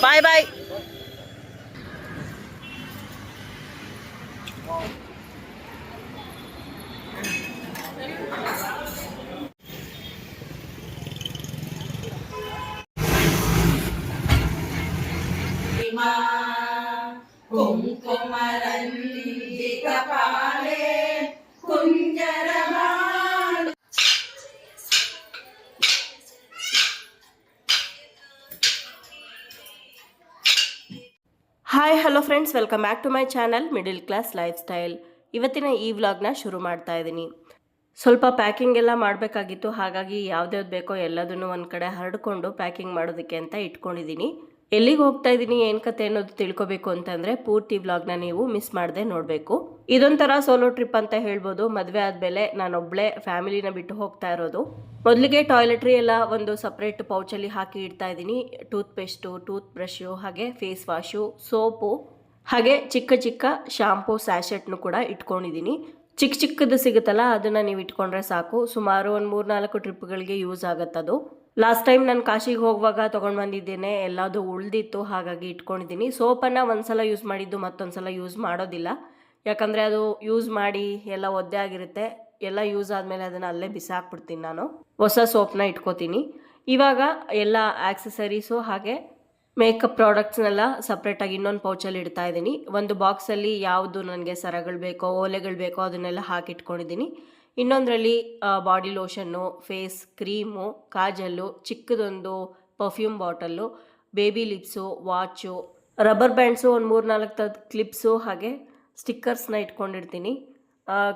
拜拜。friends welcome back to my channel middle class lifestyle ಇವತ್ತಿನ ಈ ವ್ಲಾಗ್ನ ಶುರು ಮಾಡ್ತಾ ಇದ್ದೀನಿ. ಸ್ವಲ್ಪ ಪ್ಯಾಕಿಂಗ್ ಎಲ್ಲ ಮಾಡಬೇಕಾಗಿತ್ತು, ಹಾಗಾಗಿ ಯಾವ್ದ್ಯಾವ್ದು ಬೇಕೋ ಎಲ್ಲದನ್ನು ಒಂದು ಕಡೆ ಹರಡಿಕೊಂಡು ಪ್ಯಾಕಿಂಗ್ ಮಾಡೋದಕ್ಕೆ ಅಂತ ಇಟ್ಕೊಂಡಿದ್ದೀನಿ. ಎಲ್ಲಿಗೆ ಹೋಗ್ತಾ ಇದ್ದೀನಿ, ಏನು ಕತೆ ಅನ್ನೋದು ತಿಳ್ಕೊಬೇಕು ಅಂತಂದರೆ ಪೂರ್ತಿ ವ್ಲಾಗ್ನ ನೀವು ಮಿಸ್ ಮಾಡದೆ ನೋಡಬೇಕು. ಇದೊಂಥರ ಸೋಲೋ ಟ್ರಿಪ್ ಅಂತ ಹೇಳ್ಬೋದು. ಮದುವೆ ಆದಮೇಲೆ ನಾನೊಬ್ಬಳೇ ಫ್ಯಾಮಿಲಿನ ಬಿಟ್ಟು ಹೋಗ್ತಾ ಇರೋದು. ಮೊದಲಿಗೆ ಟಾಯ್ಲೆಟ್ರಿ ಎಲ್ಲ ಒಂದು ಸಪ್ರೇಟ್ ಪೌಚಲ್ಲಿ ಹಾಕಿ ಇಡ್ತಾ ಇದ್ದೀನಿ. ಟೂತ್ ಪೇಸ್ಟು ಟೂತ್ ಬ್ರಷು ಹಾಗೆ ಫೇಸ್ ವಾಶು ಸೋಪು ಹಾಗೆ ಚಿಕ್ಕ ಚಿಕ್ಕ ಶಾಂಪೂ ಸ್ಯಾಶೆಟ್ನು ಕೂಡ ಇಟ್ಕೊಂಡಿದ್ದೀನಿ. ಚಿಕ್ಕ ಚಿಕ್ಕದು ಸಿಗುತ್ತಲ್ಲ, ಅದನ್ನು ನೀವು ಇಟ್ಕೊಂಡ್ರೆ ಸಾಕು. ಸುಮಾರು ಒಂದು ಮೂರ್ನಾಲ್ಕು ಟ್ರಿಪ್ಗಳಿಗೆ ಯೂಸ್ ಆಗುತ್ತದು. ಲಾಸ್ಟ್ ಟೈಮ್ ನಾನು ಕಾಶಿಗೆ ಹೋಗುವಾಗ ತೊಗೊಂಡು ಬಂದಿದ್ದೇನೆ ಎಲ್ಲದು ಉಳ್ದಿತ್ತು, ಹಾಗಾಗಿ ಇಟ್ಕೊಂಡಿದ್ದೀನಿ. ಸೋಪನ್ನು ಒಂದ್ಸಲ ಯೂಸ್ ಮಾಡಿದ್ದು ಮತ್ತೊಂದ್ಸಲ ಯೂಸ್ ಮಾಡೋದಿಲ್ಲ. ಯಾಕಂದರೆ ಅದು ಯೂಸ್ ಮಾಡಿ ಎಲ್ಲ ಒದ್ದೆ ಆಗಿರುತ್ತೆ. ಎಲ್ಲ ಯೂಸ್ ಆದಮೇಲೆ ಅದನ್ನು ಅಲ್ಲೇ ಬಿಸಾಕ್ಬಿಡ್ತೀನಿ ನಾನು. ಹೊಸ ಸೋಪ್ನ ಇಟ್ಕೋತೀನಿ. ಇವಾಗ ಎಲ್ಲ ಆಕ್ಸೆಸರೀಸು ಹಾಗೆ ಮೇಕಪ್ ಪ್ರಾಡಕ್ಟ್ಸ್ನೆಲ್ಲ ಸಪ್ರೇಟಾಗಿ ಇನ್ನೊಂದು ಪೌಚಲ್ಲಿ ಇಡ್ತಾ ಇದ್ದೀನಿ. ಒಂದು ಬಾಕ್ಸಲ್ಲಿ ಯಾವುದು ನನಗೆ ಸರಗಳು ಬೇಕೋ, ಓಲೆಗಳು ಬೇಕೋ ಅದನ್ನೆಲ್ಲ ಹಾಕಿಟ್ಕೊಂಡಿದ್ದೀನಿ. ಇನ್ನೊಂದರಲ್ಲಿ body lotion, face cream, kajal, ಚಿಕ್ಕದೊಂದು perfume bottle, baby lips, watch, rubber bands ಒಂದು ಮೂರು ನಾಲ್ಕು ಥರದ ಕ್ಲಿಪ್ಸು ಹಾಗೆ ಸ್ಟಿಕ್ಕರ್ಸ್ನ ಇಟ್ಕೊಂಡಿರ್ತೀನಿ.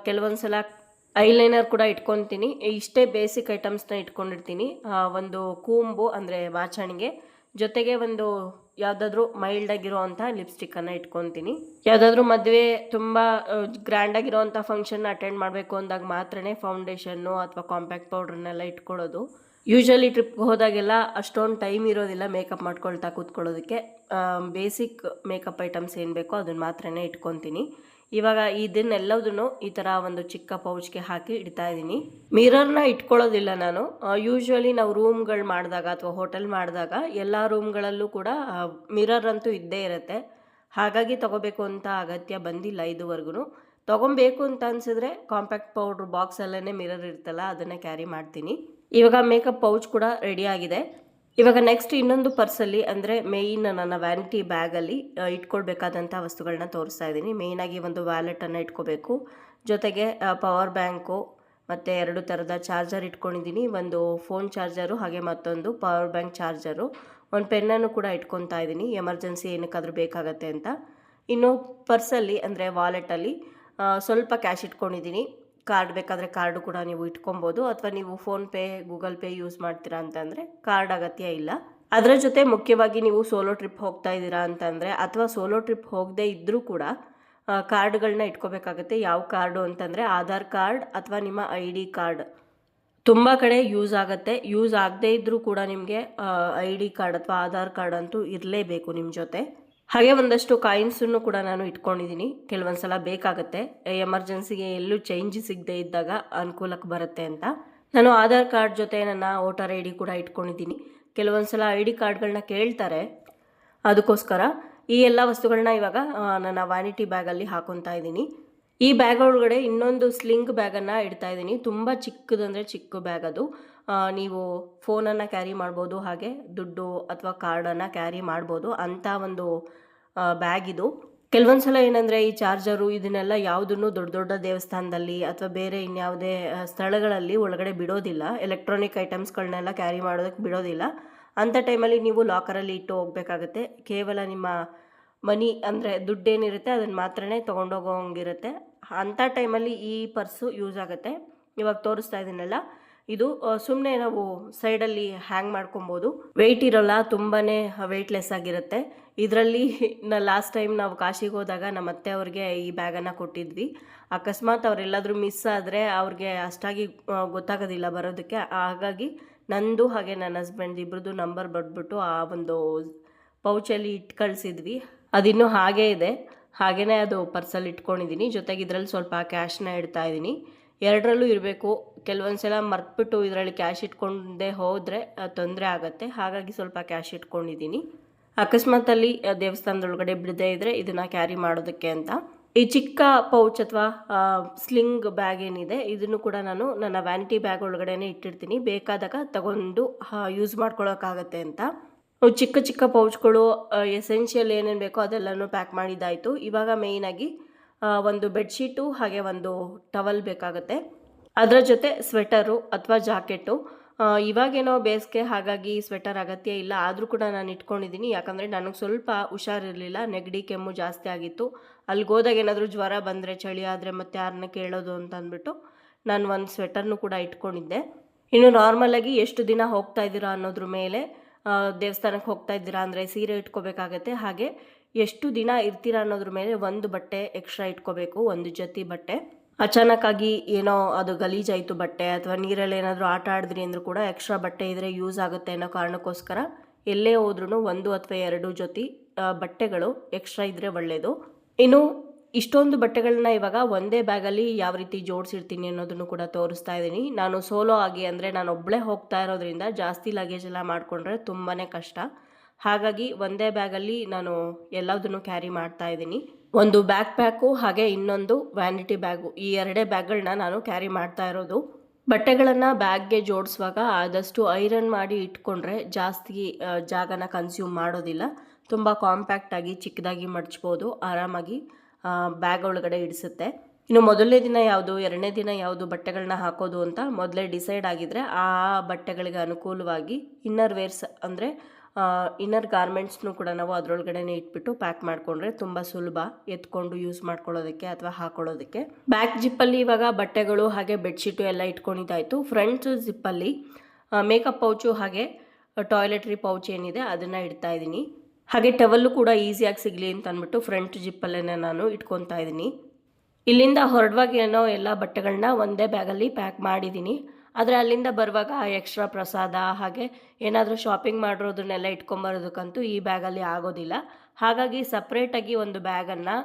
ಕೆಲವೊಂದು ಸಲ ಐಲೈನರ್ ಕೂಡ ಇಟ್ಕೊತೀನಿ. ಇಷ್ಟೇ ಬೇಸಿಕ್ ಐಟಮ್ಸ್ನ ಇಟ್ಕೊಂಡಿರ್ತೀನಿ. ಒಂದು ಕೂಂಬು ಅಂದರೆ ವಾಚಣಿಗೆ. ಜೊತೆಗೆ ಒಂದು ಯಾವುದಾದ್ರೂ ಮೈಲ್ಡ್ ಆಗಿರೋವಂಥ ಲಿಪ್ಸ್ಟಿಕ್ಕನ್ನು ಇಟ್ಕೊತೀನಿ. ಯಾವುದಾದ್ರೂ ಮದುವೆ ತುಂಬ ಗ್ರ್ಯಾಂಡ್ ಆಗಿರೋವಂಥ ಫಂಕ್ಷನ್ ಅಟೆಂಡ್ ಮಾಡಬೇಕು ಅಂದಾಗ ಮಾತ್ರನೇ ಫೌಂಡೇಶನ್ನು ಅಥವಾ ಕಾಂಪ್ಯಾಕ್ಟ್ ಪೌಡ್ರನ್ನೆಲ್ಲ ಇಟ್ಕೊಳ್ಳೋದು. ಯೂಶಲಿ ಟ್ರಿಪ್ಗೆ ಹೋದಾಗೆಲ್ಲ ಅಷ್ಟೊಂದು ಟೈಮ್ ಇರೋದಿಲ್ಲ ಮೇಕಪ್ ಮಾಡ್ಕೊಳ್ತಾ ಕೂತ್ಕೊಳ್ಳೋದಕ್ಕೆ. ಬೇಸಿಕ್ ಮೇಕಪ್ ಐಟಮ್ಸ್ ಏನು ಬೇಕೋ ಅದನ್ನ ಮಾತ್ರನೇ ಇಟ್ಕೊತೀನಿ. ಇವಾಗ ಇದನ್ನೆಲ್ಲದನ್ನು ಈ ಥರ ಒಂದು ಚಿಕ್ಕ ಪೌಚ್ಗೆ ಹಾಕಿ ಇಡ್ತಾ ಇದ್ದೀನಿ. ಮಿರರ್ನ ಇಟ್ಕೊಳ್ಳೋದಿಲ್ಲ ನಾನು. ಯೂಶ್ವಲಿ ನಾವು ರೂಮ್ಗಳು ಮಾಡಿದಾಗ ಅಥವಾ ಹೋಟೆಲ್ ಮಾಡಿದಾಗ ಎಲ್ಲ ರೂಮ್ಗಳಲ್ಲೂ ಕೂಡ ಮಿರರ್ ಅಂತೂ ಇದ್ದೇ ಇರುತ್ತೆ. ಹಾಗಾಗಿ ತೊಗೋಬೇಕು ಅಂತ ಅಗತ್ಯ ಬಂದಿಲ್ಲ ಇದುವರೆಗೂ ತೊಗೊಬೇಕು ಅಂತ ಅನಿಸಿದ್ರೆ ಕಾಂಪ್ಯಾಕ್ಟ್ ಪೌಡ್ರ್ ಬಾಕ್ಸಲ್ಲೇ ಮಿರರ್ ಇರ್ತಲ್ಲ, ಅದನ್ನೇ ಕ್ಯಾರಿ ಮಾಡ್ತೀನಿ. ಇವಾಗ ಮೇಕಪ್ ಪೌಚ್ ಕೂಡ ರೆಡಿ ಆಗಿದೆ. ಇವಾಗ ನೆಕ್ಸ್ಟ್ ಇನ್ನೊಂದು ಪರ್ಸಲ್ಲಿ ಅಂದರೆ ಮೇಯ್ನ್ ನನ್ನ ವ್ಯಾನಿಟಿ ಬ್ಯಾಗಲ್ಲಿ ಇಟ್ಕೊಳ್ಬೇಕಾದಂಥ ವಸ್ತುಗಳನ್ನ ತೋರಿಸ್ತಾ ಇದ್ದೀನಿ. ಮೇಯ್ನಾಗಿ ಒಂದು ವ್ಯಾಲೆಟನ್ನು ಇಟ್ಕೋಬೇಕು. ಜೊತೆಗೆ ಪವರ್ ಬ್ಯಾಂಕು ಮತ್ತು ಎರಡು ಥರದ ಚಾರ್ಜರ್ ಇಟ್ಕೊಂಡಿದ್ದೀನಿ. ಒಂದು ಫೋನ್ ಚಾರ್ಜರು ಹಾಗೆ ಮತ್ತೊಂದು ಪವರ್ ಬ್ಯಾಂಕ್ ಚಾರ್ಜರು ಒಂದು ಪೆನ್ನನ್ನು ಕೂಡ ಇಟ್ಕೊತಾ ಇದ್ದೀನಿ. ಎಮರ್ಜೆನ್ಸಿ ಏನಕ್ಕಾದ್ರೂ ಬೇಕಾಗತ್ತೆ ಅಂತ. ಇನ್ನು ಪರ್ಸಲ್ಲಿ ಅಂದರೆ ವಾಲೆಟಲ್ಲಿ ಸ್ವಲ್ಪ ಕ್ಯಾಶ್ ಇಟ್ಕೊಂಡಿದ್ದೀನಿ. ಕಾರ್ಡ್ ಬೇಕಾದರೆ ಕಾರ್ಡು ಕೂಡ ನೀವು ಇಟ್ಕೊಬೋದು ಅಥವಾ ನೀವು ಫೋನ್ಪೇ ಗೂಗಲ್ ಪೇ ಯೂಸ್ ಮಾಡ್ತೀರಾ ಅಂತಂದರೆ ಕಾರ್ಡ್ ಅಗತ್ಯ ಇಲ್ಲ. ಅದರ ಜೊತೆ ಮುಖ್ಯವಾಗಿ ನೀವು ಸೋಲೋ ಟ್ರಿಪ್ ಹೋಗ್ತಾ ಇದ್ದೀರಾ ಅಂತಂದರೆ ಅಥವಾ ಸೋಲೋ ಟ್ರಿಪ್ ಹೋಗದೇ ಇದ್ದರೂ ಕೂಡ ಕಾರ್ಡ್ಗಳನ್ನ ಇಟ್ಕೋಬೇಕಾಗತ್ತೆ. ಯಾವ ಕಾರ್ಡು ಅಂತಂದರೆ ಆಧಾರ್ ಕಾರ್ಡ್ ಅಥವಾ ನಿಮ್ಮ ಐ ಡಿ ಕಾರ್ಡ್. ತುಂಬ ಕಡೆ ಯೂಸ್ ಆಗುತ್ತೆ. ಯೂಸ್ ಆಗದೇ ಇದ್ದರೂ ಕೂಡ ನಿಮಗೆ ಐ ಡಿ ಕಾರ್ಡ್ ಅಥವಾ ಆಧಾರ್ ಕಾರ್ಡ್ ಅಂತೂ ಇರಲೇಬೇಕು ನಿಮ್ಮ ಜೊತೆ. ಹಾಗೆ ಒಂದಷ್ಟು ಕಾಯಿನ್ಸನ್ನು ಕೂಡ ನಾನು ಇಟ್ಕೊಂಡಿದ್ದೀನಿ. ಕೆಲವೊಂದು ಸಲ ಬೇಕಾಗುತ್ತೆ. ಎಮರ್ಜೆನ್ಸಿಗೆ ಎಲ್ಲೂ ಚೇಂಜ್ ಸಿಗದೆ ಇದ್ದಾಗ ಅನುಕೂಲಕ್ಕೆ ಬರುತ್ತೆ ಅಂತ. ನಾನು ಆಧಾರ್ ಕಾರ್ಡ್ ಜೊತೆ ನನ್ನ ವೋಟರ್ ಐ ಡಿ ಕೂಡ ಇಟ್ಕೊಂಡಿದ್ದೀನಿ. ಕೆಲವೊಂದು ಸಲ ಐ ಡಿ ಕಾರ್ಡ್ಗಳನ್ನ ಕೇಳ್ತಾರೆ. ಅದಕ್ಕೋಸ್ಕರ ಈ ಎಲ್ಲ ವಸ್ತುಗಳನ್ನ ಇವಾಗ ನನ್ನ ವ್ಯಾನಿಟಿ ಬ್ಯಾಗಲ್ಲಿ ಹಾಕೊತಾ ಇದ್ದೀನಿ. ಈ ಬ್ಯಾಗ್ ಒಳಗಡೆ ಇನ್ನೊಂದು ಸ್ಲಿಂಗ್ ಬ್ಯಾಗನ್ನು ಇಡ್ತಾ ಇದ್ದೀನಿ. ತುಂಬ ಚಿಕ್ಕದಂದರೆ ಚಿಕ್ಕ ಬ್ಯಾಗ್ ಅದು. ನೀವು ಫೋನನ್ನು ಕ್ಯಾರಿ ಮಾಡ್ಬೋದು, ಹಾಗೆ ದುಡ್ಡು ಅಥವಾ ಕಾರ್ಡನ್ನು ಕ್ಯಾರಿ ಮಾಡ್ಬೋದು ಅಂಥ ಒಂದು ಬ್ಯಾಗ್ ಇದು. ಕೆಲವೊಂದು ಸಲ ಏನಂದರೆ ಈ ಚಾರ್ಜರು ಇದನ್ನೆಲ್ಲ ಯಾವುದನ್ನು ದೊಡ್ಡ ದೊಡ್ಡ ದೇವಸ್ಥಾನದಲ್ಲಿ ಅಥವಾ ಬೇರೆ ಇನ್ಯಾವುದೇ ಸ್ಥಳಗಳಲ್ಲಿ ಒಳಗಡೆ ಬಿಡೋದಿಲ್ಲ. ಎಲೆಕ್ಟ್ರಾನಿಕ್ ಐಟಮ್ಸ್ಗಳನ್ನೆಲ್ಲ ಕ್ಯಾರಿ ಮಾಡೋದಕ್ಕೆ ಬಿಡೋದಿಲ್ಲ. ಅಂಥ ಟೈಮಲ್ಲಿ ನೀವು ಲಾಕರಲ್ಲಿ ಇಟ್ಟು ಹೋಗಬೇಕಾಗತ್ತೆ. ಕೇವಲ ನಿಮ್ಮ ಮನಿ ಅಂದರೆ ದುಡ್ಡೇನಿರುತ್ತೆ, ಅದನ್ನು ಮಾತ್ರನೇ ತೊಗೊಂಡೋಗೋಂಗಿರುತ್ತೆ. ಅಂಥ ಟೈಮಲ್ಲಿ ಈ ಪರ್ಸು ಯೂಸ್ ಆಗುತ್ತೆ. ಇವಾಗ ತೋರಿಸ್ತಾ ಇದ್ದೀನಲ್ಲ ಇದು ಸುಮ್ಮನೆ ನಾವು ಸೈಡಲ್ಲಿ ಹ್ಯಾಂಗ್ ಮಾಡ್ಕೊಬೋದು. ವೆಯ್ಟ್ ಇರೋಲ್ಲ ತುಂಬಾ ವೆಯ್ಟ್ಲೆಸ್ ಆಗಿರುತ್ತೆ. ಇದರಲ್ಲಿ ನಾ ಲಾಸ್ಟ್ ಟೈಮ್ ನಾವು ಕಾಶಿಗೆ ಹೋದಾಗ ನಮ್ಮ ಅತ್ತೆ ಅವ್ರಿಗೆ ಈ ಬ್ಯಾಗನ್ನು ಕೊಟ್ಟಿದ್ವಿ. ಅಕಸ್ಮಾತ್ ಅವರೆಲ್ಲಾದರೂ ಮಿಸ್ ಆದರೆ ಅವ್ರಿಗೆ ಅಷ್ಟಾಗಿ ಗೊತ್ತಾಗೋದಿಲ್ಲ ಬರೋದಕ್ಕೆ. ಹಾಗಾಗಿ ನಂದು ಹಾಗೆ ನನ್ನ ಹಸ್ಬೆಂಡ್ ಇಬ್ಬರದ್ದು ನಂಬರ್ ಬಡ್ಬಿಟ್ಟು ಆ ಒಂದು ಪೌಚಲ್ಲಿ ಇಟ್ಟು ಕಳಿಸಿದ್ವಿ. ಅದಿನ್ನೂ ಹಾಗೇ ಇದೆ. ಹಾಗೇ ಅದು ಪರ್ಸಲ್ಲಿ ಇಟ್ಕೊಂಡಿದ್ದೀನಿ. ಜೊತೆಗೆ ಇದರಲ್ಲಿ ಸ್ವಲ್ಪ ಕ್ಯಾಶ್ನ ಇಡ್ತಾ ಇದ್ದೀನಿ. ಎರಡರಲ್ಲೂ ಇರಬೇಕು. ಕೆಲವೊಂದು ಸಲ ಮರ್ತ್ಬಿಟ್ಟು ಇದರಲ್ಲಿ ಕ್ಯಾಶ್ ಇಟ್ಕೊಂಡೇ ಹೋದರೆ ತೊಂದರೆ ಆಗುತ್ತೆ. ಹಾಗಾಗಿ ಸ್ವಲ್ಪ ಕ್ಯಾಶ್ ಇಟ್ಕೊಂಡಿದ್ದೀನಿ. ಅಕಸ್ಮಾತಲ್ಲಿ ದೇವಸ್ಥಾನದ ದೇವಸ್ಥಾನದೊಳಗಡೆ ಬಿಡದೇ ಇದ್ದರೆ ಇದನ್ನು ಕ್ಯಾರಿ ಮಾಡೋದಕ್ಕೆ ಅಂತ. ಈ ಚಿಕ್ಕ ಪೌಚ್ ಅಥವಾ ಸ್ಲಿಂಗ್ ಬ್ಯಾಗ್ ಏನಿದೆ, ಇದನ್ನು ಕೂಡ ನಾನು ನನ್ನ ವ್ಯಾನಿಟಿ ಬ್ಯಾಗ್ ಒಳಗಡೆನೆ ಇಟ್ಟಿರ್ತೀನಿ. ಬೇಕಾದಾಗ ತಗೊಂಡು ಯೂಸ್ ಮಾಡ್ಕೊಳ್ಳೋಕ್ಕಾಗತ್ತೆ ಅಂತ. ಚಿಕ್ಕ ಚಿಕ್ಕ ಪೌಚ್ಗಳು ಎಸೆನ್ಷಿಯಲ್ ಏನೇನು ಬೇಕೋ ಅದೆಲ್ಲನೂ ಪ್ಯಾಕ್ ಮಾಡಿದ್ದಾಯಿತು. ಇವಾಗ ಮೇಯ್ನಾಗಿ ಒಂದು ಬೆಡ್ಶೀಟು ಹಾಗೆ ಒಂದು ಟವಲ್ ಬೇಕಾಗುತ್ತೆ. ಅದರ ಜೊತೆ ಸ್ವೆಟರು ಅಥವಾ ಜಾಕೆಟು. ಇವಾಗೇನೋ ಬೇಸಿಗೆ ಹಾಗಾಗಿ ಸ್ವೆಟರ್ ಅಗತ್ಯ ಇಲ್ಲ. ಆದರೂ ಕೂಡ ನಾನು ಇಟ್ಕೊಂಡಿದ್ದೀನಿ. ಯಾಕಂದರೆ ನನಗೆ ಸ್ವಲ್ಪ ಹುಷಾರಿರಲಿಲ್ಲ. ನೆಗಡಿ, ಕೆಮ್ಮು ಜಾಸ್ತಿ ಆಗಿತ್ತು. ಅಲ್ಲಿಗೆ ಹೋದಾಗ ಏನಾದರೂ ಜ್ವರ ಬಂದರೆ, ಚಳಿ ಆದರೆ ಮತ್ತೆ ಯಾರನ್ನ ಕೇಳೋದು ಅಂತ ಅಂದ್ಬಿಟ್ಟು ನಾನು ಒಂದು ಸ್ವೆಟರ್ನು ಕೂಡ ಇಟ್ಕೊಂಡಿದ್ದೆ. ಇನ್ನು ನಾರ್ಮಲಾಗಿ ಎಷ್ಟು ದಿನ ಹೋಗ್ತಾ ಇದ್ದೀರಾ ಅನ್ನೋದ್ರ ಮೇಲೆ ದೇವಸ್ಥಾನಕ್ಕೆ ಹೋಗ್ತಾ ಇದ್ದೀರಾ ಅಂದರೆ ಸೀರೆ ಇಟ್ಕೋಬೇಕಾಗತ್ತೆ. ಹಾಗೆ ಎಷ್ಟು ದಿನ ಇರ್ತೀರಾ ಅನ್ನೋದ್ರ ಮೇಲೆ ಒಂದು ಬಟ್ಟೆ ಎಕ್ಸ್ಟ್ರಾ ಇಟ್ಕೋಬೇಕು, ಒಂದು ಜೊತೆ ಬಟ್ಟೆ. ಅಚಾನಕ್ಕಾಗಿ ಏನೋ ಅದು ಗಲೀಜಾಯಿತು ಬಟ್ಟೆ ಅಥವಾ ನೀರಲ್ಲಿ ಏನಾದರೂ ಆಟ ಆಡಿದ್ರಿ ಅಂದರೂ ಕೂಡ ಎಕ್ಸ್ಟ್ರಾ ಬಟ್ಟೆ ಇದ್ದರೆ ಯೂಸ್ ಆಗುತ್ತೆ ಅನ್ನೋ ಕಾರಣಕ್ಕೋಸ್ಕರ ಎಲ್ಲೇ ಹೋದ್ರೂ ಒಂದು ಅಥವಾ ಎರಡು ಜೊತೆ ಬಟ್ಟೆಗಳು ಎಕ್ಸ್ಟ್ರಾ ಇದ್ದರೆ ಒಳ್ಳೆಯದು ಇನ್ನು ಇಷ್ಟೊಂದು ಬಟ್ಟೆಗಳನ್ನ ಇವಾಗ ಒಂದೇ ಬ್ಯಾಗಲ್ಲಿ ಯಾವ ರೀತಿ ಜೋಡಿಸಿರ್ತೀನಿ ಅನ್ನೋದನ್ನು ಕೂಡ ತೋರಿಸ್ತಾ ಇದ್ದೀನಿ. ನಾನು ಸೋಲೋ ಆಗಿ ಅಂದರೆ ನಾನು ಒಬ್ಬಳೇ ಹೋಗ್ತಾ ಇರೋದ್ರಿಂದ ಜಾಸ್ತಿ ಲಗೇಜ್ ಎಲ್ಲ ಮಾಡಿಕೊಂಡ್ರೆ ತುಂಬಾ ಕಷ್ಟ. ಹಾಗಾಗಿ ಒಂದೇ ಬ್ಯಾಗಲ್ಲಿ ನಾನು ಎಲ್ಲದನ್ನು ಕ್ಯಾರಿ ಮಾಡ್ತಾ ಇದ್ದೀನಿ. ಒಂದು ಬ್ಯಾಕ್ ಪ್ಯಾಕು ಹಾಗೆ ಇನ್ನೊಂದು ವ್ಯಾನಿಟಿ ಬ್ಯಾಗು ಈ ಎರಡೇ ಬ್ಯಾಗ್ಗಳನ್ನ ನಾನು ಕ್ಯಾರಿ ಮಾಡ್ತಾ ಇರೋದು. ಬಟ್ಟೆಗಳನ್ನು ಬ್ಯಾಗ್ಗೆ ಜೋಡಿಸುವಾಗ ಆದಷ್ಟು ಐರನ್ ಮಾಡಿ ಇಟ್ಕೊಂಡ್ರೆ ಜಾಸ್ತಿ ಜಾಗನ ಕನ್ಸ್ಯೂಮ್ ಮಾಡೋದಿಲ್ಲ. ತುಂಬ ಕಾಂಪ್ಯಾಕ್ಟಾಗಿ ಚಿಕ್ಕದಾಗಿ ಮಡಚ್ಬೋದು, ಆರಾಮಾಗಿ ಬ್ಯಾಗ್ ಒಳಗಡೆ ಇಡಿಸುತ್ತೆ. ಇನ್ನು ಮೊದಲನೇ ದಿನ ಯಾವುದು, ಎರಡನೇ ದಿನ ಯಾವುದು ಬಟ್ಟೆಗಳನ್ನ ಹಾಕೋದು ಅಂತ ಮೊದಲೇ ಡಿಸೈಡ್ ಆಗಿದ್ರೆ ಆ ಬಟ್ಟೆಗಳಿಗೆ ಅನುಕೂಲವಾಗಿ ಇನ್ನರ್ ವೇರ್ಸ್ ಅಂದರೆ ಇನ್ನರ್ ಗಾರ್ಮೆಂಟ್ಸ್ನು ಕೂಡ ನಾವು ಅದರೊಳಗಡೆನೆ ಇಟ್ಬಿಟ್ಟು ಪ್ಯಾಕ್ ಮಾಡಿಕೊಂಡ್ರೆ ತುಂಬ ಸುಲಭ. ಎತ್ಕೊಂಡು ಯೂಸ್ ಮಾಡ್ಕೊಳ್ಳೋದಕ್ಕೆ ಅಥವಾ ಹಾಕೊಳ್ಳೋದಕ್ಕೆ. ಬ್ಯಾಕ್ ಜಿಪ್ಪಲ್ಲಿ ಇವಾಗ ಬಟ್ಟೆಗಳು ಹಾಗೆ ಬೆಡ್ಶೀಟು ಎಲ್ಲ ಇಟ್ಕೊಂಡಿದ್ದಾಯಿತು. ಫ್ರಂಟ್ ಜಿಪ್ಪಲ್ಲಿ ಮೇಕಪ್ ಪೌಚು ಹಾಗೆ ಟಾಯ್ಲೆಟ್ರಿ ಪೌಚ್ ಏನಿದೆ ಅದನ್ನು ಇಡ್ತಾ ಇದ್ದೀನಿ. ಹಾಗೆ ಟವಲ್ಲು ಕೂಡ ಈಸಿಯಾಗಿ ಸಿಗಲಿ ಅಂತ ಅಂದ್ಬಿಟ್ಟು ಫ್ರಂಟ್ ಜಿಪ್ಪಲ್ಲೇ ನಾನು ಇಟ್ಕೊತಾ ಇದ್ದೀನಿ. ಇಲ್ಲಿಂದ ಹೊರಡುವಾಗ ಏನೋ ಎಲ್ಲ ಬಟ್ಟೆಗಳನ್ನ ಒಂದೇ ಬ್ಯಾಗಲ್ಲಿ ಪ್ಯಾಕ್ ಮಾಡಿದ್ದೀನಿ. ಆದರೆ ಅಲ್ಲಿಂದ ಬರುವಾಗ ಎಕ್ಸ್ಟ್ರಾ ಪ್ರಸಾದ ಹಾಗೆ ಏನಾದರೂ ಶಾಪಿಂಗ್ ಮಾಡಿರೋದನ್ನೆಲ್ಲ ಇಟ್ಕೊಂಬರೋದಕ್ಕಂತೂ ಈ ಬ್ಯಾಗಲ್ಲಿ ಆಗೋದಿಲ್ಲ. ಹಾಗಾಗಿ ಸಪ್ರೇಟಾಗಿ ಒಂದು ಬ್ಯಾಗನ್ನು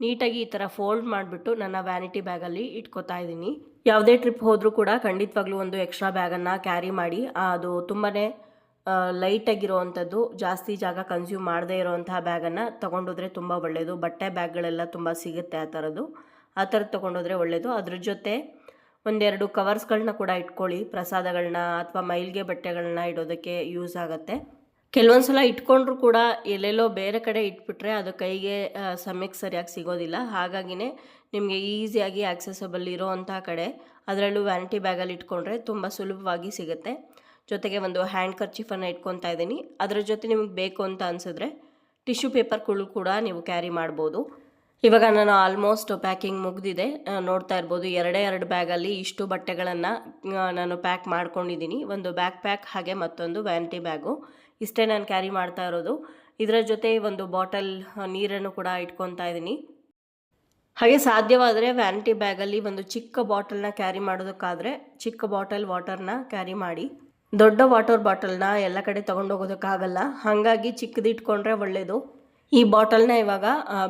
ನೀಟಾಗಿ ಈ ಥರ ಫೋಲ್ಡ್ ಮಾಡಿಬಿಟ್ಟು ನನ್ನ ವ್ಯಾನಿಟಿ ಬ್ಯಾಗಲ್ಲಿ ಇಟ್ಕೋತಾ ಇದ್ದೀನಿ. ಯಾವುದೇ ಟ್ರಿಪ್ ಹೋದರೂ ಕೂಡ ಖಂಡಿತವಾಗ್ಲೂ ಒಂದು ಎಕ್ಸ್ಟ್ರಾ ಬ್ಯಾಗನ್ನು ಕ್ಯಾರಿ ಮಾಡಿ ಅದು ತುಂಬಾ ಲೈಟಾಗಿರೋವಂಥದ್ದು ಜಾಸ್ತಿ ಜಾಗ ಕನ್ಸ್ಯೂಮ್ ಮಾಡದೇ ಇರೋವಂತಹ ಬ್ಯಾಗನ್ನು ತೊಗೊಂಡೋದ್ರೆ ತುಂಬ ಒಳ್ಳೆಯದು ಬಟ್ಟೆ ಬ್ಯಾಗ್ಗಳೆಲ್ಲ ತುಂಬ ಸಿಗುತ್ತೆ ಆ ಥರದ್ದು ಆ ಥರದ್ದು ತೊಗೊಂಡೋದ್ರೆ ಒಳ್ಳೆಯದು ಅದ್ರ ಜೊತೆ ಒಂದೆರಡು ಕವರ್ಸ್ಗಳನ್ನ ಕೂಡ ಇಟ್ಕೊಳ್ಳಿ ಪ್ರಸಾದಗಳನ್ನ ಅಥವಾ ಮೈಲ್ಗೆ ಬಟ್ಟೆಗಳನ್ನ ಇಡೋದಕ್ಕೆ ಯೂಸ್ ಆಗುತ್ತೆ. ಕೆಲವೊಂದು ಸಲ ಇಟ್ಕೊಂಡ್ರು ಕೂಡ ಎಲ್ಲೆಲ್ಲೋ ಬೇರೆ ಕಡೆ ಇಟ್ಬಿಟ್ರೆ ಅದು ಕೈಗೆ ಸಮಯಕ್ಕೆ ಸರಿಯಾಗಿ ಸಿಗೋದಿಲ್ಲ. ಹಾಗಾಗಿನೇ ನಿಮಗೆ ಈಸಿಯಾಗಿ ಆಕ್ಸೆಸಬಲ್ ಇರೋವಂಥ ಕಡೆ ಅದರಲ್ಲೂ ವ್ಯಾನಿಟಿ ಬ್ಯಾಗಲ್ಲಿ ಇಟ್ಕೊಂಡ್ರೆ ತುಂಬ ಸುಲಭವಾಗಿ ಸಿಗುತ್ತೆ. ಜೊತೆಗೆ ಒಂದು ಹ್ಯಾಂಡ್ ಕರ್ಚಿಫನ್ನು ಇಟ್ಕೊತಾ ಇದ್ದೀನಿ. ಅದರ ಜೊತೆ ನಿಮಗೆ ಬೇಕು ಅಂತ ಅನಿಸಿದ್ರೆ ಟಿಶ್ಯೂ ಪೇಪರ್ಗಳು ಕೂಡ ನೀವು ಕ್ಯಾರಿ ಮಾಡ್ಬೋದು. ಇವಾಗ ನಾನು ಆಲ್ಮೋಸ್ಟ್ ಪ್ಯಾಕಿಂಗ್ ಮುಗಿದಿದೆ. ನೋಡ್ತಾ ಇರ್ಬೋದು, ಎರಡೇ ಎರಡು ಬ್ಯಾಗಲ್ಲಿ ಇಷ್ಟು ಬಟ್ಟೆಗಳನ್ನು ನಾನು ಪ್ಯಾಕ್ ಮಾಡ್ಕೊಂಡಿದ್ದೀನಿ. ಒಂದು ಬ್ಯಾಕ್ ಪ್ಯಾಕ್ ಹಾಗೆ ಮತ್ತೊಂದು ವ್ಯಾನಿಟಿ ಬ್ಯಾಗು ಇಷ್ಟೇ ನಾನು ಕ್ಯಾರಿ ಮಾಡ್ತಾ ಇರೋದು. ಇದರ ಜೊತೆ ಒಂದು ಬಾಟಲ್ ನೀರನ್ನು ಕೂಡ ಇಟ್ಕೊತಾ ಇದ್ದೀನಿ. ಹಾಗೆ ಸಾಧ್ಯವಾದರೆ ವ್ಯಾನಿಟಿ ಬ್ಯಾಗಲ್ಲಿ ಒಂದು ಚಿಕ್ಕ ಬಾಟಲ್ನ ಕ್ಯಾರಿ ಮಾಡೋದಕ್ಕಾದರೆ ಚಿಕ್ಕ ಬಾಟಲ್ ವಾಟರ್ನ ಕ್ಯಾರಿ ಮಾಡಿ. ದೊಡ್ಡ ವಾಟರ್ ಬಾಟಲ್ನ ಎಲ್ಲ ಕಡೆ ತೊಗೊಂಡೋಗೋದಕ್ಕಾಗಲ್ಲ ಹಾಗಾಗಿ ಚಿಕ್ಕದಿಟ್ಕೊಂಡ್ರೆ ಒಳ್ಳೆಯದು ಈ ಬಾಟಲ್ನ ಇವಾಗ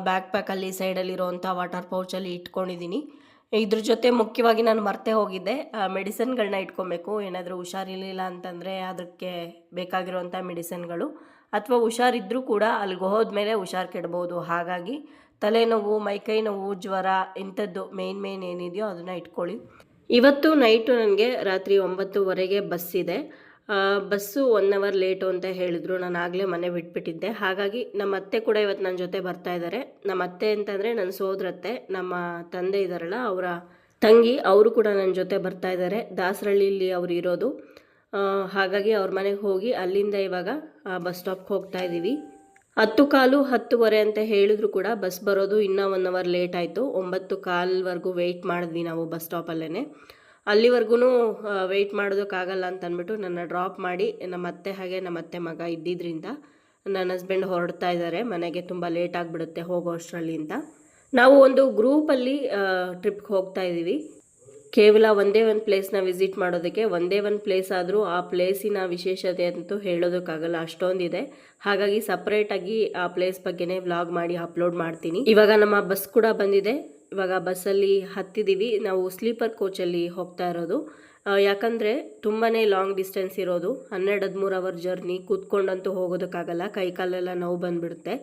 ಬ್ಯಾಕ್ ಪ್ಯಾಕಲ್ಲಿ ಸೈಡಲ್ಲಿರೋವಂಥ ವಾಟರ್ ಪೌಚಲ್ಲಿ ಇಟ್ಕೊಂಡಿದ್ದೀನಿ. ಇದ್ರ ಜೊತೆ ಮುಖ್ಯವಾಗಿ ನಾನು ಮರ್ತೆ ಹೋಗಿದ್ದೆ. ಮೆಡಿಸನ್ಗಳನ್ನ ಇಟ್ಕೊಬೇಕು. ಏನಾದರೂ ಹುಷಾರಿರಲಿಲ್ಲ ಅಂತಂದರೆ ಅದಕ್ಕೆ ಬೇಕಾಗಿರುವಂಥ ಮೆಡಿಸನ್ಗಳು ಅಥವಾ ಹುಷಾರಿದ್ದರೂ ಕೂಡ ಅಲ್ಲಿಗೆ ಹೋದ್ಮೇಲೆ ಹುಷಾರು ಕೆಡ್ಬೋದು. ಹಾಗಾಗಿ ತಲೆನೋವು ಮೈಕೈ ನೋವು ಜ್ವರ ಇಂಥದ್ದು ಮೇನ್ ಮೇನ್ ಏನಿದೆಯೋ ಅದನ್ನು ಇಟ್ಕೊಳ್ಳಿ. ಇವತ್ತು ನೈಟು ನನಗೆ ರಾತ್ರಿ ಒಂಬತ್ತುವರೆಗೆ ಬಸ್ ಇದೆ. ಬಸ್ಸು ಒನ್ ಅವರ್ ಲೇಟು ಅಂತ ಹೇಳಿದ್ರು. ನಾನು ಆಗಲೇ ಮನೆ ಬಿಟ್ಬಿಟ್ಟಿದ್ದೆ. ಹಾಗಾಗಿ ನಮ್ಮ ಅತ್ತೆ ಕೂಡ ಇವತ್ತು ನನ್ನ ಜೊತೆ ಬರ್ತಾ ಇದ್ದಾರೆ ನಮ್ಮ ಅತ್ತೆ ಅಂತಂದರೆ ನನ್ನ ಸೋದರತ್ತೆ. ನಮ್ಮ ತಂದೆ ಇದ್ದಾರಲ್ಲ ಅವರ ತಂಗಿ, ಅವರು ಕೂಡ ನನ್ನ ಜೊತೆ ಬರ್ತಾ ಇದ್ದಾರೆ ದಾಸರಳ್ಳಿಲಿ ಅವರು ಇರೋದು. ಹಾಗಾಗಿ ಅವ್ರ ಮನೆಗೆ ಹೋಗಿ ಅಲ್ಲಿಂದ ಇವಾಗ ಬಸ್ ಸ್ಟಾಪ್ಗೆ ಹೋಗ್ತಾ ಇದ್ದೀವಿ ಹತ್ತು ಕಾಲು ಹತ್ತುವರೆ ಅಂತ ಹೇಳಿದ್ರು ಕೂಡ ಬಸ್ ಬರೋದು ಇನ್ನೂ ಒನ್ ಅವರ್ ಲೇಟ್ ಆಯಿತು. ಒಂಬತ್ತು ಕಾಲ್ವರೆಗೂ ವೆಯ್ಟ್ ಮಾಡಿದ್ವಿ ನಾವು ಬಸ್ ಸ್ಟಾಪಲ್ಲೇ ಅಲ್ಲಿವರೆಗೂ ವೆಯ್ಟ್ ಮಾಡೋದಕ್ಕಾಗಲ್ಲ ಅಂತ ಅಂದ್ಬಿಟ್ಟು ನನ್ನ ಡ್ರಾಪ್ ಮಾಡಿ ನಮ್ಮ ಅತ್ತೆ ಹಾಗೆ ನಮ್ಮ ಅತ್ತೆ ಮಗ ಇದ್ದಿದ್ದರಿಂದ ನನ್ನ ಹಸ್ಬೆಂಡ್ ಹೊರಡ್ತಾ ಇದ್ದಾರೆ ಮನೆಗೆ ತುಂಬ ಲೇಟ್ ಆಗಿಬಿಡುತ್ತೆ ಹೋಗೋ ಅಷ್ಟರಲ್ಲಿ ಅಂತ ನಾವು ಒಂದು ಗ್ರೂಪಲ್ಲಿ ಟ್ರಿಪ್ಗೆ ಹೋಗ್ತಾ ಇದ್ದೀವಿ. ಕೇವಲ ಒಂದೇ ಒಂದು ಪ್ಲೇಸ್ನ ವಿಸಿಟ್ ಮಾಡೋದಕ್ಕೆ, ಒಂದೇ ಒಂದು ಪ್ಲೇಸ್ ಆದರೂ ಆ ಪ್ಲೇಸಿನ ವಿಶೇಷತೆ ಅಂತೂ ಹೇಳೋದಕ್ಕಾಗಲ್ಲ, ಅಷ್ಟೊಂದಿದೆ. ಹಾಗಾಗಿ ಸಪ್ರೇಟಾಗಿ ಆ ಪ್ಲೇಸ್ ಬಗ್ಗೆನೇ ವ್ಲಾಗ್ ಮಾಡಿ ಅಪ್ಲೋಡ್ ಮಾಡ್ತೀನಿ. ಇವಾಗ ನಮ್ಮ ಬಸ್ ಕೂಡ ಬಂದಿದೆ. ಇವಾಗ ಬಸ್ಸಲ್ಲಿ ಹತ್ತಿದ್ದೀವಿ. ನಾವು ಸ್ಲೀಪರ್ ಕೋಚಲ್ಲಿ ಹೋಗ್ತಾ ಇರೋದು. ಯಾಕಂದರೆ ತುಂಬಾ ಲಾಂಗ್ ಡಿಸ್ಟೆನ್ಸ್ ಇರೋದು. ಹನ್ನೆರಡು, ಹದಿಮೂರು ಅವರ್ ಜರ್ನಿ ಕೂತ್ಕೊಂಡಂತೂ ಹೋಗೋದಕ್ಕಾಗಲ್ಲ. ಕೈ ಕಾಲೆಲ್ಲ ನೋವು ಬಂದುಬಿಡುತ್ತೆ.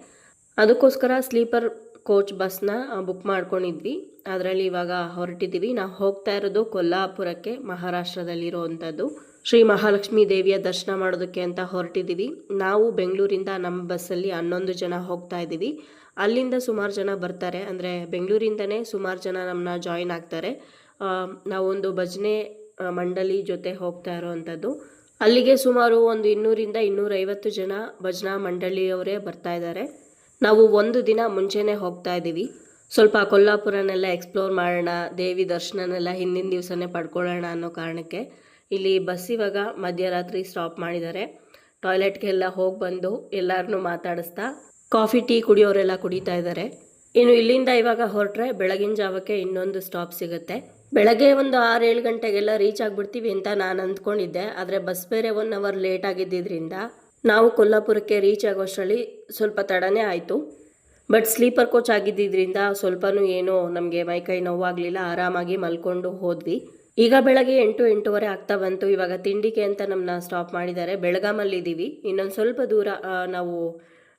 ಅದಕ್ಕೋಸ್ಕರ ಸ್ಲೀಪರ್ ಕೋಚ್ ಬಸ್ನ ಬುಕ್ ಮಾಡ್ಕೊಂಡಿದ್ವಿ. ಅದರಲ್ಲಿ ಇವಾಗ ಹೊರಟಿದ್ದೀವಿ. ನಾವು ಹೋಗ್ತಾ ಇರೋದು ಕೊಲ್ಲಾಪುರಕ್ಕೆ, ಮಹಾರಾಷ್ಟ್ರದಲ್ಲಿರುವಂಥದ್ದು. ಶ್ರೀ ಮಹಾಲಕ್ಷ್ಮಿ ದೇವಿಯ ದರ್ಶನ ಮಾಡೋದಕ್ಕೆ ಅಂತ ಹೊರಟಿದ್ದೀವಿ. ನಾವು ಬೆಂಗಳೂರಿಂದ ನಮ್ಮ ಬಸ್ಸಲ್ಲಿ ಹನ್ನೊಂದು ಜನ ಹೋಗ್ತಾ ಇದ್ದೀವಿ. ಅಲ್ಲಿಂದ ಸುಮಾರು ಜನ ಬರ್ತಾರೆ. ಅಂದರೆ ಬೆಂಗಳೂರಿಂದನೇ ಸುಮಾರು ಜನ ನಮ್ಮನ್ನ ಜಾಯಿನ್ ಆಗ್ತಾರೆ. ನಾವೊಂದು ಭಜನೆ ಮಂಡಳಿ ಜೊತೆ ಹೋಗ್ತಾ ಇರೋವಂಥದ್ದು ಅಲ್ಲಿಗೆ ಸುಮಾರು ಒಂದು ಇನ್ನೂರಿಂದ ಇನ್ನೂರೈವತ್ತು ಜನ ಭಜನಾ ಮಂಡಳಿಯವರೇ ಬರ್ತಾ ಇದ್ದಾರೆ. ನಾವು ಒಂದು ದಿನ ಮುಂಚೆನೇ ಹೋಗ್ತಾ ಇದ್ದೀವಿ. ಸ್ವಲ್ಪ ಕೊಲ್ಲಾಪುರನೆಲ್ಲ ಎಕ್ಸ್ಪ್ಲೋರ್ ಮಾಡೋಣ, ದೇವಿ ದರ್ಶನನೆಲ್ಲ ಹಿಂದಿನ ದಿವಸನೇ ಪಡ್ಕೊಳ್ಳೋಣ ಅನ್ನೋ ಕಾರಣಕ್ಕೆ ಇಲ್ಲಿ ಬಸ್ ಇವಾಗ ಮಧ್ಯರಾತ್ರಿ ಸ್ಟಾಪ್ ಮಾಡಿದ್ದಾರೆ. ಟಾಯ್ಲೆಟ್ಗೆಲ್ಲ ಹೋಗಿ ಬಂದು ಎಲ್ಲರನ್ನೂ ಮಾತಾಡಿಸ್ತಾ ಕಾಫಿ, ಟೀ ಕುಡಿಯೋರೆಲ್ಲ ಕುಡಿತಾ ಇದ್ದಾರೆ. ಇನ್ನು ಇಲ್ಲಿಂದ ಇವಾಗ ಹೊರಟ್ರೆ ಬೆಳಗಿನ ಜಾವಕ್ಕೆ ಇನ್ನೊಂದು ಸ್ಟಾಪ್ ಸಿಗುತ್ತೆ. ಬೆಳಗ್ಗೆ ಒಂದು ಆರು ಏಳು ಗಂಟೆಗೆಲ್ಲ ರೀಚ್ ಆಗಿಬಿಡ್ತೀವಿ ಅಂತ ನಾನು ಅಂದ್ಕೊಂಡಿದ್ದೆ. ಆದರೆ ಬಸ್ ಬೇರೆ ಒನ್ ಅವರ್ ಲೇಟ್ ಆಗಿದ್ದರಿಂದ ನಾವು ಕೊಲ್ಲಾಪುರಕ್ಕೆ ರೀಚ್ ಆಗೋಷ್ಟರಲ್ಲಿ ಸ್ವಲ್ಪ ತಡನೇ ಆಯಿತು. ಬಟ್ ಸ್ಲೀಪರ್ ಕೋಚ್ ಆಗಿದ್ದರಿಂದ ಸ್ವಲ್ಪನೂ ಏನೋ ನಮಗೆ ಮೈಕೈ ನೋವಾಗಲಿಲ್ಲ. ಆರಾಮಾಗಿ ಮಲ್ಕೊಂಡು ಹೋದ್ವಿ. ಈಗ ಬೆಳಗ್ಗೆ ಎಂಟು, ಎಂಟೂವರೆ ಆಗ್ತಾ ಬಂತು. ಇವಾಗ ತಿಂಡಿಗೆ ಅಂತ ನಮ್ಮನ್ನ ಸ್ಟಾಪ್ ಮಾಡಿದ್ದಾರೆ. ಬೆಳಗಾಮಲ್ಲಿದ್ದೀವಿ. ಇನ್ನೊಂದು ಸ್ವಲ್ಪ ದೂರ ನಾವು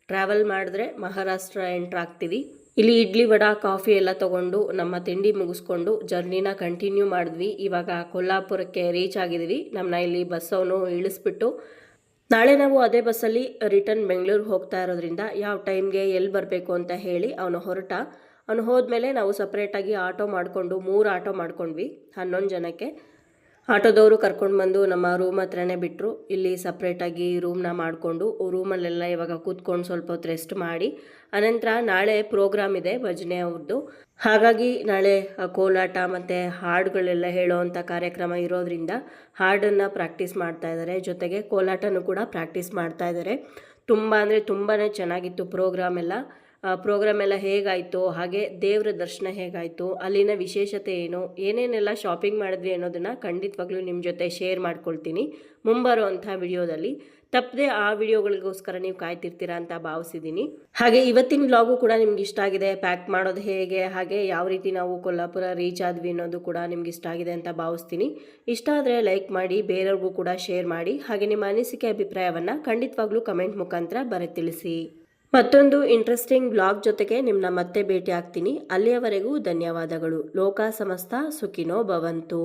ಟ್ರಾವೆಲ್ ಮಾಡಿದ್ರೆ ಮಹಾರಾಷ್ಟ್ರ ಎಂಟ್ರ್ ಆಗ್ತೀವಿ. ಇಲ್ಲಿ ಇಡ್ಲಿ ವಡ, ಕಾಫಿ ಎಲ್ಲ ತಗೊಂಡು ನಮ್ಮ ತಿಂಡಿ ಮುಗಿಸ್ಕೊಂಡು ಜರ್ನಿನ ಕಂಟಿನ್ಯೂ ಮಾಡಿದ್ವಿ. ಇವಾಗ ಕೊಲ್ಲಾಪುರಕ್ಕೆ ರೀಚ್ ಆಗಿದ್ವಿ ನಮ್ಮನ್ನ ಇಲ್ಲಿ ಬಸ್ಸವನು ಇಳಿಸ್ಬಿಟ್ಟು ನಾಳೆ ನಾವು ಅದೇ ಬಸ್ಸಲ್ಲಿ ರಿಟರ್ನ್ ಬೆಂಗಳೂರಿಗೆ ಹೋಗ್ತಾ ಇರೋದ್ರಿಂದ ಯಾವ ಟೈಮ್ಗೆ ಎಲ್ಲಿ ಬರಬೇಕು ಅಂತ ಹೇಳಿ ಅವನು ಹೊರಟ. ಅವನು ಹೋದ್ಮೇಲೆ ನಾವು ಸಪ್ರೇಟಾಗಿ ಆಟೋ ಮಾಡಿಕೊಂಡು ಮೂರು ಆಟೋ ಮಾಡ್ಕೊಂಡ್ವಿ ಹನ್ನೊಂದು ಜನಕ್ಕೆ. ಆಟೋದವರು ಕರ್ಕೊಂಡು ಬಂದು ನಮ್ಮ ರೂಮ್ ಹತ್ರನೇ ಬಿಟ್ಟರು ಇಲ್ಲಿ ಸಪ್ರೇಟಾಗಿ ರೂಮ್ನ ಮಾಡಿಕೊಂಡು ರೂಮಲ್ಲೆಲ್ಲ ಇವಾಗ ಕೂತ್ಕೊಂಡು ಸ್ವಲ್ಪ ಹೊತ್ತು ರೆಸ್ಟ್ ಮಾಡಿ, ಅನಂತರ ನಾಳೆ ಪ್ರೋಗ್ರಾಮ್ ಇದೆ ಭಜನೆ ಅವ್ರದ್ದು ಹಾಗಾಗಿ ನಾಳೆ ಕೋಲಾಟ ಮತ್ತು ಹಾಡುಗಳೆಲ್ಲ ಹೇಳೋವಂಥ ಕಾರ್ಯಕ್ರಮ ಇರೋದ್ರಿಂದ ಹಾಡನ್ನು ಪ್ರಾಕ್ಟೀಸ್ ಮಾಡ್ತಾ ಇದ್ದಾರೆ ಜೊತೆಗೆ ಕೋಲಾಟನೂ ಕೂಡ ಪ್ರಾಕ್ಟೀಸ್ ಮಾಡ್ತಾ ಇದ್ದಾರೆ ತುಂಬ ಅಂದರೆ ತುಂಬಾ ಚೆನ್ನಾಗಿತ್ತು ಪ್ರೋಗ್ರಾಮ್ ಎಲ್ಲ. ಪ್ರೋಗ್ರಾಮ್ ಎಲ್ಲ ಹೇಗಾಯಿತು, ಹಾಗೆ ದೇವರ ದರ್ಶನ ಹೇಗಾಯಿತು, ಅಲ್ಲಿನ ವಿಶೇಷತೆ ಏನು, ಏನೇನೆಲ್ಲ ಶಾಪಿಂಗ್ ಮಾಡಿದ್ವಿ ಅನ್ನೋದನ್ನು ಖಂಡಿತವಾಗ್ಲೂ ನಿಮ್ಮ ಜೊತೆ ಶೇರ್ ಮಾಡ್ಕೊಳ್ತೀನಿ ಮುಂಬರುವಂಥ ವಿಡಿಯೋದಲ್ಲಿ. ತಪ್ಪದೆ ಆ ವಿಡಿಯೋಗಳಿಗೋಸ್ಕರ ನೀವು ಕಾಯ್ತಿರ್ತೀರಾ ಅಂತ ಭಾವಿಸಿದ್ದೀನಿ ಹಾಗೆ ಇವತ್ತಿನ ವ್ಲಾಗು ಕೂಡ ನಿಮ್ಗೆ ಇಷ್ಟ ಆಗಿದೆ ಪ್ಯಾಕ್ ಮಾಡೋದು ಹೇಗೆ, ಹಾಗೆ ಯಾವ ರೀತಿ ನಾವು ಕೊಲ್ಲಾಪುರ ರೀಚ್ ಆದ್ವಿ ಅನ್ನೋದು ಕೂಡ ನಿಮ್ಗೆ ಇಷ್ಟ ಆಗಿದೆ ಅಂತ ಭಾವಿಸ್ತೀನಿ. ಇಷ್ಟ ಆದರೆ ಲೈಕ್ ಮಾಡಿ, ಬೇರೆಯವ್ರಿಗೂ ಕೂಡ ಶೇರ್ ಮಾಡಿ, ಹಾಗೆ ನಿಮ್ಮ ಅನಿಸಿಕೆ ಅಭಿಪ್ರಾಯವನ್ನು ಖಂಡಿತವಾಗ್ಲೂ ಕಮೆಂಟ್ ಮುಖಾಂತರ ಬರೆ ತಿಳಿಸಿ ಮತ್ತೊಂದು ಇಂಟ್ರೆಸ್ಟಿಂಗ್ ಬ್ಲಾಗ್ ಜೊತೆಗೆ ನಿಮ್ಮನ್ನ ಮತ್ತೆ ಭೇಟಿ ಆಗ್ತೀನಿ ಅಲ್ಲಿಯವರೆಗೂ ಧನ್ಯವಾದಗಳು. ಲೋಕ ಸಮಸ್ತ ಸುಖಿನೋ ಭವಂತು.